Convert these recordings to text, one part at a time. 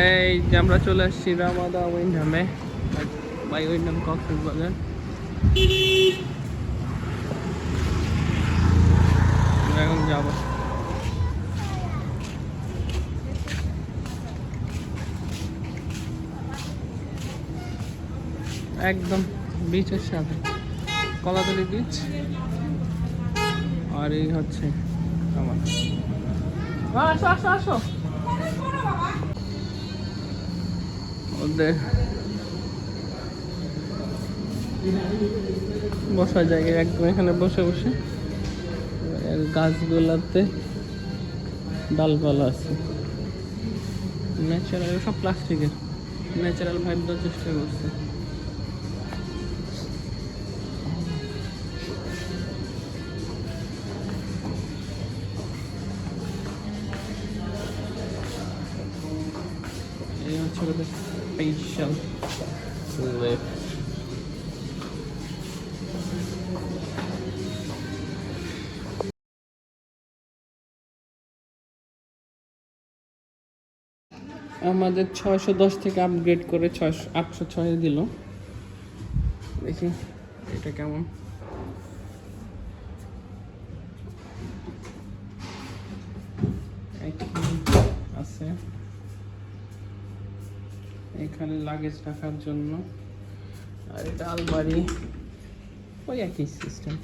এই যে আমরা চলে আসছি রামাদা উইন্ডামে, বাই উইন্ডাম কক্সেস বাজার। এখন যাব। একদম বিচের সাথে, কলাতলি বিচ আর এই হচ্ছে আমার আসো আসো আসো। বসার জায়গায় একদম এখানে বসে বসে। গাছগুলাতে ডালপালা আছে। ন্যাচারাল সব প্লাস্টিকের ন্যাচারাল ভাইব দেওয়ার চেষ্টা করছে। হচ্ছে ওদের ফেশিয়াল লিফট আমাদের ছয়শো দশ থেকে আপগ্রেড করে ছয়শো আটশো ছয় দিল। দেখি এটা কেমন এখানে আছে এখানে লাগেজ রাখার জন্য। আর এটা আলমারি। ওই একই সিস্টেম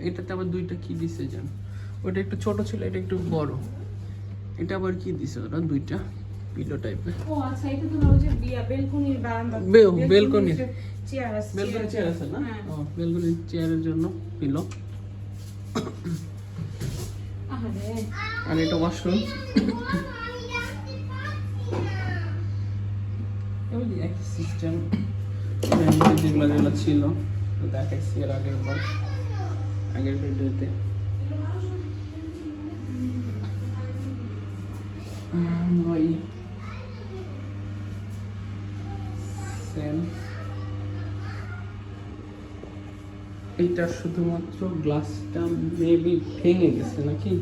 এটাতে আবার দুইটা কি দিছে জান ওটা একটু ছোট ছিল এটা একটু বড়। এটা আবার কি দিছে ওরা? দুইটা পিলো টাইপের ও আচ্ছা এটা তো হলো যে বিয়া বেলকনির বারান্দা বেল- বেলকনির। চেয়ার আছে। বেলকনি চেয়ার আছে না? হ্যাঁ। ও বেলকনি চেয়ারের জন্য পিলো আহারে। আর এটা ওয়াশরুম এমনি একই সিস্টেম যেগুলো যেগুলো ছিল, তো দেখাইছি এর আগের বার, আগের ভিডিওতে ওই সেম এইটা শুধুমাত্র গ্লাসটা মেবি ভেঙে গেছে নাকি?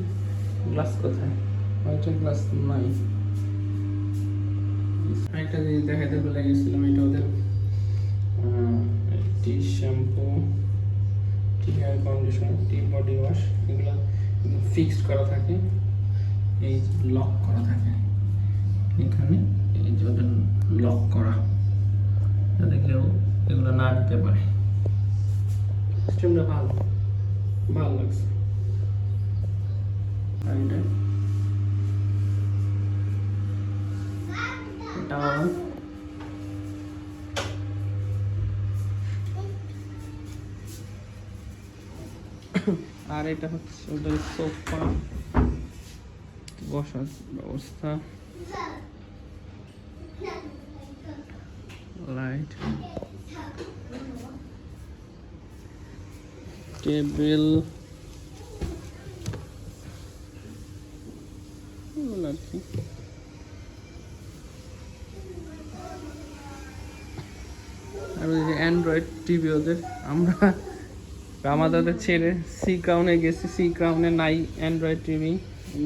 গ্লাস কোথায়? ওইটা গ্লাস নাই। একটা জিনিস দেখাতে ভুলে গেছিলাম এটা ওদের। টি শ্যাম্পু টি হেয়ার কন্ডিশনার টি বডি ওয়াশ এগুলো ফিক্সড করা থাকে। এই লক করা থাকে। এখানে এই যে ওদের লক করা যাতে কেউ এগুলো না নিতে পারে। সিস্টেমটা ভালো। ভালো লাগছে। আর এটা এটাও আর এটা হচ্ছে ওদের সোফা। বসার ব্যবস্থা। লাইট টেবিল আর কি। আর ওই যে অ্যান্ড্রয়েড টিভি ওদের আমরা আমাদের ছেড়ে সি ক্রাউনে গেছি সি ক্রাউনে নাই অ্যান্ড্রয়েড টিভি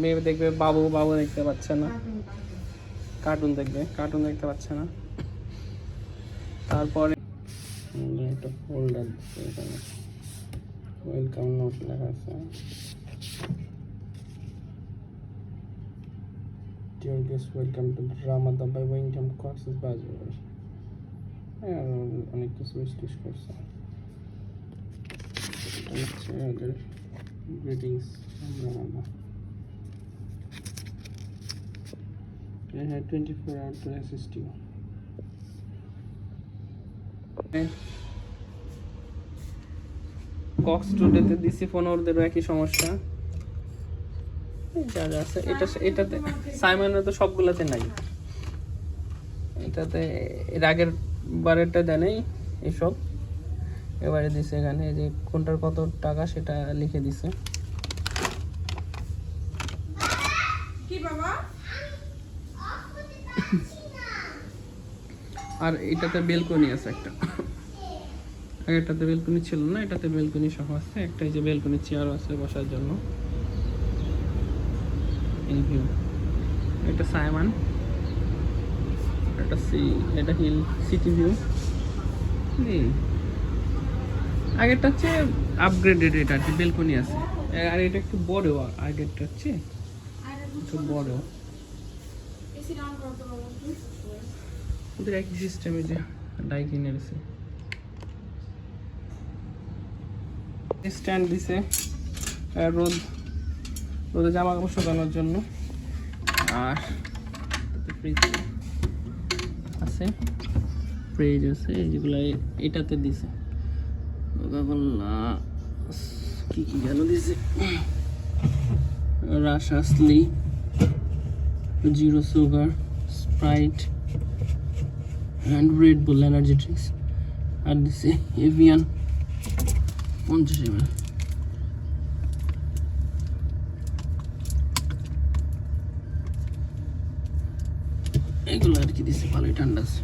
মেয়ে দেখবে বাবু বাবু দেখতে পাচ্ছে না। কার্টুন দেখবে কার্টুন দেখতে পাচ্ছে না। তারপরে একটা ফোল্ডার এখানে। ওয়েলকাম নোট লেখা আছে। Dear guests, welcome to Ramadan by Wingdom Cox's Bazaar. হ্যাঁ আর অনেক কিছু উইশ করছে। হচ্ছে ওদের গ্রিটিংস হ্যাঁ twenty four hour to assist you Cox টুডেতে দিছি ফোন ওদেরও একই সমস্যা। যা যা আছে এটা এটাতে সাইমনের তো সবগুলোতে নাই। এটাতে এর আগের বারেরটা দেয় নাই এসব। এবারে দিছে এখানে যে কোনটার কত টাকা সেটা লিখে দিছে। আর এটাতে বেলকনি আছে একটা। আগেরটাতে বেলকনি ছিল না এটাতে বেলকনি সহ আছে। একটা এই যে বেলকনি চেয়ার আছে বসার জন্য। এই ভিউ এটা সাইমান। এটা সি সিটি ভিউ আগেরটা হচ্ছে আপগ্রেডেড এটা আর বেলকনি আছে। আর এটা একটু বড় আগেরটা হচ্ছে বড়। ওদের একই সিস্টেমে যে ডাইকিনের আছে। স্ট্যান্ড দিছে রোদ, রোদে জামা কাপড় শুকানোর জন্য। আর ফ্রিজ আছে। ফ্রিজ আছে যেগুলো এটাতে দিছে। কি কি যেন দিছে? রাশাসলি zero sugar Sprite and Red Bull energy drinks আর দিছে এভিয়ান পঞ্চাশ এমএল দিছে ভালোই ঠান্ডা আছে।